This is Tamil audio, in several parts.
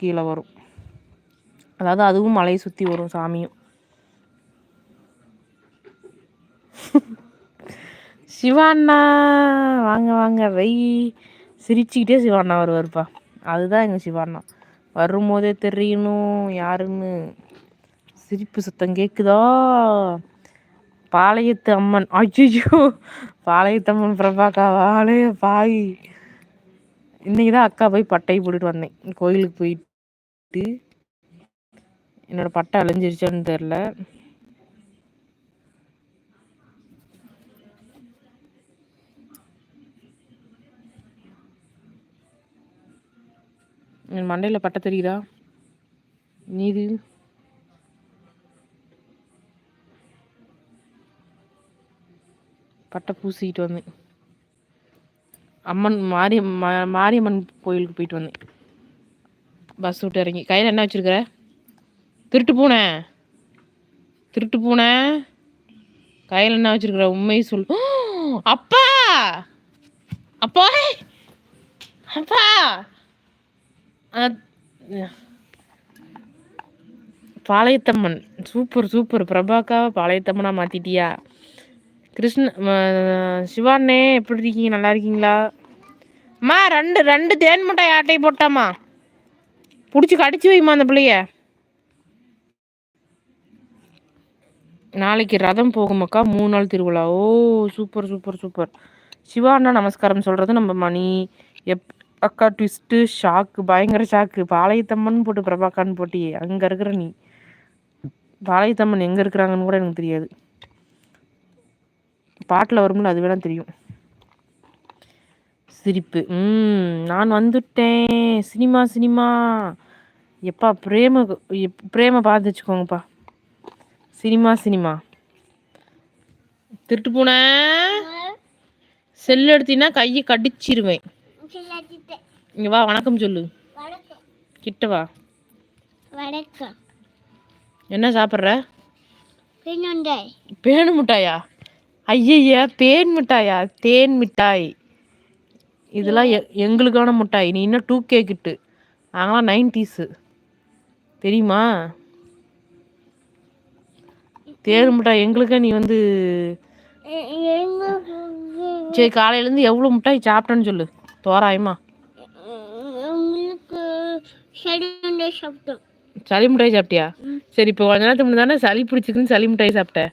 கீழே வரும். அதாவது அதுவும் மலையை சுற்றி வரும் சாமியும். சிவாண்ணா வாங்க வாங்க. வை சிரிச்சுக்கிட்டே சிவாண்ணா வருவார்ப்பா. அதுதான் எங்கள் சிவாண்ணா. வரும்போதே தெரியணும் யாருன்னு. சிரிப்பு சத்தம் கேட்குதா பாளையத்து அம்மன். ஐயோ பாளையத்து அம்மன் பிரபாக்கா வாழைய பாய். இன்னைக்கு தான் அக்கா போய் பட்டையை போட்டுட்டு வந்தேன். கோயிலுக்கு போயிட்டு. என்னோட பட்டை அழிஞ்சிருச்சான்னு தெரில. என் மண்டையில் பட்டை தெரியுதா? நீது. பட்டை பூசிக்கிட்டு வந்தேன். அம்மன் மாரி மாரியம்மன் கோயிலுக்கு போயிட்டு வந்தேன். பஸ் விட்டு இறங்கி. கையில் என்ன வச்சுருக்குற? திருட்டு பூனை. திருட்டு பூனை. கையில் என்ன வச்சுருக்குற? உண்மை சொல். அப்பா! அப்பா! அப்பா! பாளையத்தம்மன். சூப்பர் சூப்பர் பிரபாக்கா பாளையத்தம்மனாக மாற்றிட்டியா கிருஷ்ண சிவாண்ணே எப்படி இருக்கீங்க? நல்லா இருக்கீங்களா? அம்மா ரெண்டு ரெண்டு தேன் முட்டை ஆட்டை போட்டாமா பிடிச்சி கடிச்சு வைமா அந்த பிள்ளைய. நாளைக்கு ரதம் போகுமாக்கா மூணு நாள் திருவிழா. ஓ சூப்பர் சூப்பர் சூப்பர் சிவா அண்ணா நமஸ்காரம் சொல்கிறது நம்ம மணி. எப் அக்கா ட்விஸ்ட்டு ஷாக்கு பயங்கர ஷாக்கு பாளையத்தம்மன் போட்டு பிரபாக்கான்னு போட்டி அங்கே இருக்கிற நீ. பாளையத்தம்மன் எங்கே இருக்கிறாங்கன்னு கூட எனக்கு தெரியாது. பாட்டில் வரும்ல அது வேணால் தெரியும். சிரிப்பு. ம் நான் வந்துட்டேன். Cinema cinema. எப்பா பிரேம பிரேம பார்த்து வச்சுக்கோங்கப்பா. Cinema cinema. திருட்டு போன. செல் எடுத்தீங்கன்னா கையை கடிச்சிருவேன். இங்க வா வணக்கம் சொல்லு. கிட்ட வா. வணக்கம் என்ன சாப்பிட்ற? பேன் பேனு மிட்டாயா? ஐயய்யா பேன் மிட்டாயா? தேன் மிட்டாய். இதெல்லாம் எங்களுக்கான மிட்டாய். நீ இன்னும் டூ கே கிட்டு. நாங்களாம் நைன்டிஸு தெரியுமா? தேன் மிட்டாய் எங்களுக்கே நீ வந்து சரி காலையிலேருந்து எவ்வளோ மிட்டாய் சாப்பிட்டேன்னு சொல்லு. தோராயமா. சளி மிட்டாய் சாப்பிட்டியா? சரி இப்போ கொஞ்ச நேரத்துக்கு முன்னாடி தானே சளி பிடிச்சிக்குன்னு சளி மிட்டாய் சாப்பிட்டேன்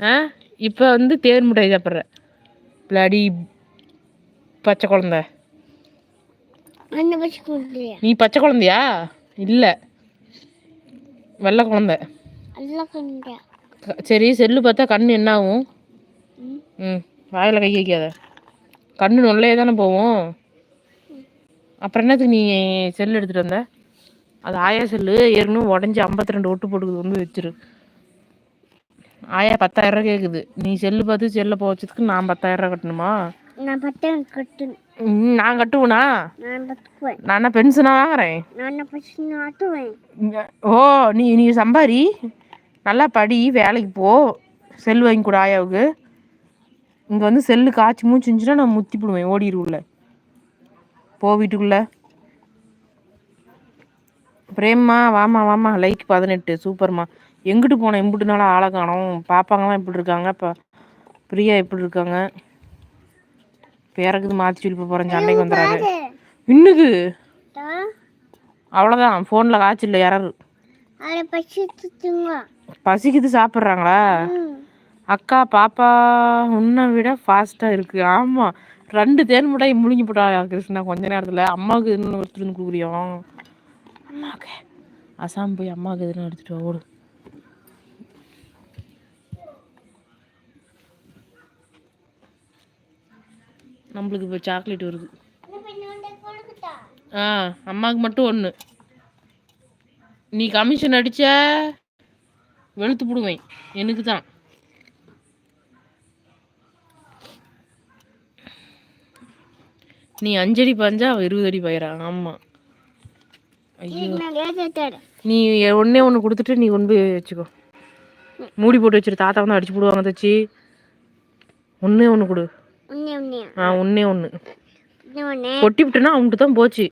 ஆ? இப்போ வந்து தேன் மிட்டாய் சாப்பிட்ற. பிளாடி பச்சை குழந்த. நீ பச்சை குழந்தையா? இல்லை. வெள்ளை குழந்த. சரி செல்லு பார்த்தா கண் என்ன ஆகும் ம் வாயில் கை வைக்காத. கண்ணு நொல்லையே தானே போவோம் அப்புறம் என்னத்துக்கு நீ செல் எடுத்துகிட்டு வந்த? அது ஆயா செல்லு. ஏற்கனவே உடஞ்சி ஐம்பத்தி ரெண்டு ஒட்டு போட்டுக்குது வந்து வச்சிரு. ஆயா பத்தாயிரம் கேட்குது நீ செல்லு பார்த்து செல்லை போச்சதுக்கு நான் பத்தாயிரம் கட்டணுமா? நான் பத்தாயிரம் கட்டணும். நான் கட்டுவேனா நான் வாங்குறேன். பென்ஷன் ஆட்டுவேன் ஓ நீ நீ சம்பாரி. நல்லா படி வேலைக்கு போ. செல் வாங்கி கொடு ஆயாவுக்கு. இங்கே வந்து செல்லு காய்ச்சி மூச்சு இருந்துச்சுன்னா நான் முத்தி போடுவேன் ஓடிடுவுள்ள போ வீட்டுக்குள்ள. பிரேம்மா வாமா வாமா லைக் பதினெட்டு. சூப்பர்மா. எங்கிட்டு போனேன்? எம்பிட்டு நாளாக ஆளை காணும். பாப்பாங்களாம் எப்படி இருக்காங்க? இப்போ பிரியா எப்படி இருக்காங்க? பேரக்குது மாற்றி சொல்லி போகிறேன் சண்டைக்கு வந்துடுறாரு இன்னுக்கு அவ்வளோதான் ஃபோனில் காய்ச்சல் யாராரு? பசிக்குது சாப்பிட்றாங்களா? அக்கா பாப்பா உன்னை விட ஃபாஸ்ட்டாக இருக்குது ஆமாம் ரெண்டு தேன் மிட்டாய் முழுங்கி போட்டா கிருஷ்ணா கொஞ்ச நேரத்தில் அம்மாவுக்கு இன்னும் எடுத்துகிட்டு வந்து கொடுக்குறியோம் அம்மாவுக்கு. அசாம் போய் அம்மாவுக்கு எதுனா எடுத்துகிட்டு ஓடு. நம்மளுக்கு இப்போ சாக்லேட் வருது. ஆ அம்மாவுக்கு மட்டும் ஒன்று நீ கமிஷன் அடித்த வெளுத்து போடுவேன். எனக்கு தான் நீ அஞ்சடி பாஞ்சா அவள் இருபது அடி பயிரா ஆமாம் நீ ஒன்னே ஒன்று கொடுத்துட்டு நீ கொண்டு போய் வச்சுக்கோ. மூடி போட்டு வச்சிரு. தாத்தா வந்து அடிச்சு போடுவாங்க தச்சு. ஒன்றே ஒன்று கொடு. ஆ ஒன்றே ஒன்று கொட்டி விட்டுனா அவங்கட்டு தான் போச்சு.